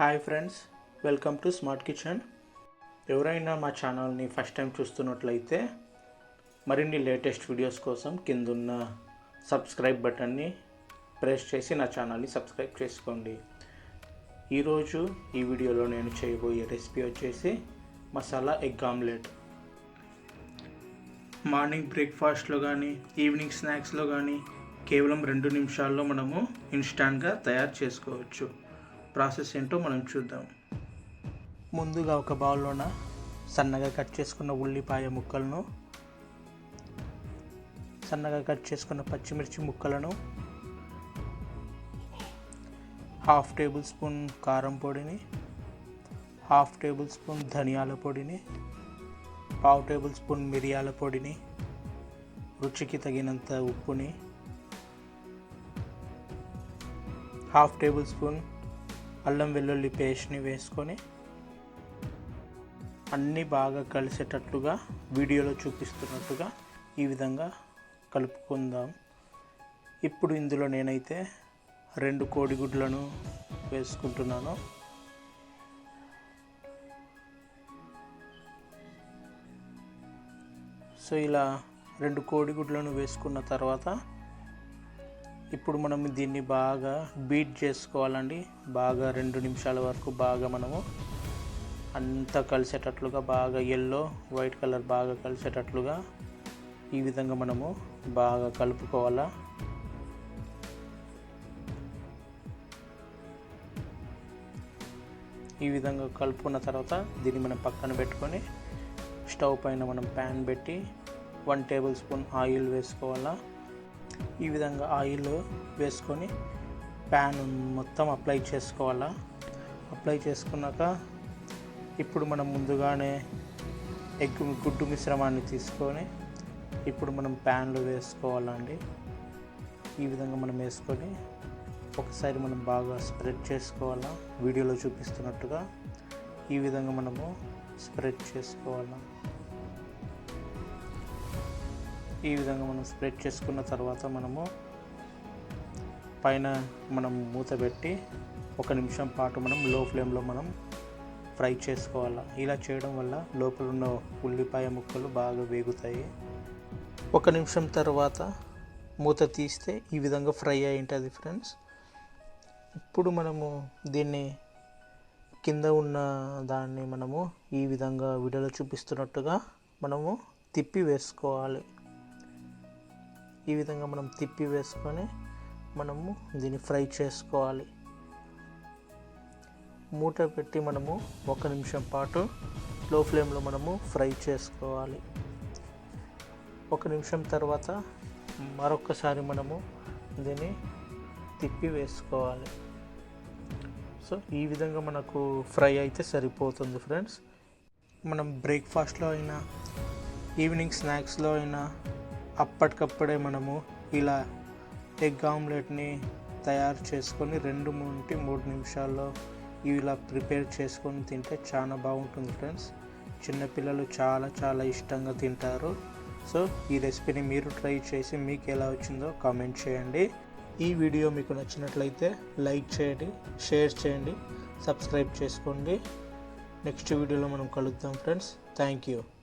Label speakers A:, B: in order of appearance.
A: Hi friends welcome to smart kitchen. ఎవరైనా మా ఛానల్ని ఫస్ట్ టైం చూస్తున్నట్లయితే మరిన్ని లేటెస్ట్ వీడియోస్ కోసం కిందున్న సబ్స్క్రైబ్ బటన్ని ప్రెస్ చేసి నా ఛానల్ని సబ్స్క్రైబ్ చేసుకోండి. ఈరోజు ఈ వీడియోలో నేను చేయబోయే రెసిపీ వచ్చేసి మసాలా ఎగ్ ఆమ్లెట్. మార్నింగ్ బ్రేక్ఫాస్ట్లో కానీ ఈవినింగ్ స్నాక్స్లో కానీ కేవలం రెండు నిమిషాల్లో మనము ఇన్స్టాంట్గా తయారు చేసుకోవచ్చు. ప్రాసెస్ ఏంటో మనం చూద్దాం. ముందుగా ఒక బౌల్లోన సన్నగా కట్ చేసుకున్న ఉల్లిపాయ ముక్కలను సన్నగా కట్ చేసుకున్న పచ్చిమిర్చి ముక్కలను హాఫ్ టేబుల్ స్పూన్ కారం పొడిని హాఫ్ టేబుల్ స్పూన్ ధనియాల పొడిని పావు టేబుల్ స్పూన్ మిరియాల పొడిని రుచికి తగినంత ఉప్పుని హాఫ్ టేబుల్ స్పూన్ అల్లం వెల్లుల్లి పేస్ట్ని వేసుకొని అన్నీ బాగా కలిసేటట్లుగా వీడియోలో చూపిస్తున్నట్టుగా ఈ విధంగా కలుపుకుందాం. ఇప్పుడు ఇందులో నేనైతే రెండు కోడిగుడ్లను వేసుకుంటున్నాను. సో ఇలా రెండు కోడిగుడ్లను వేసుకున్న తర్వాత ఇప్పుడు మనం దీన్ని బాగా బీట్ చేసుకోవాలండి. బాగా రెండు నిమిషాల వరకు బాగా మనము అంతా కలిసేటట్లుగా బాగా ఎల్లో వైట్ కలర్ బాగా కలిసేటట్లుగా ఈ విధంగా మనము బాగా కలుపుకోవాలా. ఈ విధంగా కలుపుకున్న తర్వాత దీన్ని మనం పక్కన పెట్టుకొని స్టవ్ పైన మనం ప్యాన్ పెట్టి వన్ టేబుల్ స్పూన్ ఆయిల్ వేసుకోవాలా. ఈ విధంగా ఆయిల్ వేసుకొని ప్యాన్ మొత్తం అప్లై చేసుకోవాలా? అప్లై చేసుకున్నాక ఇప్పుడు మనం ముందుగానే ఎగ్ గుడ్డు మిశ్రమాన్ని తీసుకొని ఇప్పుడు మనం ప్యాన్లో వేసుకోవాలండి. ఈ విధంగా మనం వేసుకొని ఒకసారి మనం బాగా స్ప్రెడ్ చేసుకోవాలా? వీడియోలో చూపిస్తున్నట్టుగా ఈ విధంగా మనము స్ప్రెడ్ చేసుకోవాలా? ఈ విధంగా మనం స్ప్రెడ్ చేసుకున్న తర్వాత మనము పైన మనం మూత పెట్టి ఒక నిమిషం పాటు మనం లో ఫ్లేమ్లో మనం ఫ్రై చేసుకోవాలి. ఇలా చేయడం వల్ల లోపల ఉన్న ఉల్లిపాయ ముక్కలు బాగా వేగుతాయి. ఒక నిమిషం తర్వాత మూత తీస్తే ఈ విధంగా ఫ్రై అయి ఉంటుంది ఫ్రెండ్స్. ఇప్పుడు మనము దీన్ని కింద ఉన్న దాన్ని మనము ఈ విధంగా వీడియోలో చూపిస్తున్నట్టుగా మనము తిప్పి వేసుకోవాలి. ఈ విధంగా మనం తిప్పి వేసుకొని మనము దీన్ని ఫ్రై చేసుకోవాలి. మూట పెట్టి మనము ఒక నిమిషం పాటు లో ఫ్లేమ్లో మనము ఫ్రై చేసుకోవాలి. ఒక నిమిషం తర్వాత మరొకసారి మనము దీన్ని తిప్పి వేసుకోవాలి. సో ఈ విధంగా మనకు ఫ్రై అయితే సరిపోతుంది ఫ్రెండ్స్. మనం బ్రేక్ఫాస్ట్లో అయినా ఈవినింగ్ స్నాక్స్లో అయినా అప్పటికప్పుడే మనము ఇలా ఎగ్ ఆమ్లెట్ని తయారు చేసుకొని రెండు నుండి మూడు నిమిషాల్లో ఇలా ప్రిపేర్ చేసుకొని తింటే చాలా బాగుంటుంది ఫ్రెండ్స్. చిన్నపిల్లలు చాలా చాలా ఇష్టంగా తింటారు. సో ఈ రెసిపీని మీరు ట్రై చేసి మీకు ఎలా వచ్చిందో కామెంట్ చేయండి. ఈ వీడియో మీకు నచ్చినట్లయితే లైక్ చేయండి షేర్ చేయండి సబ్స్క్రైబ్ చేసుకోండి. నెక్స్ట్ వీడియోలో మనం కలుద్దాం ఫ్రెండ్స్. Thank you.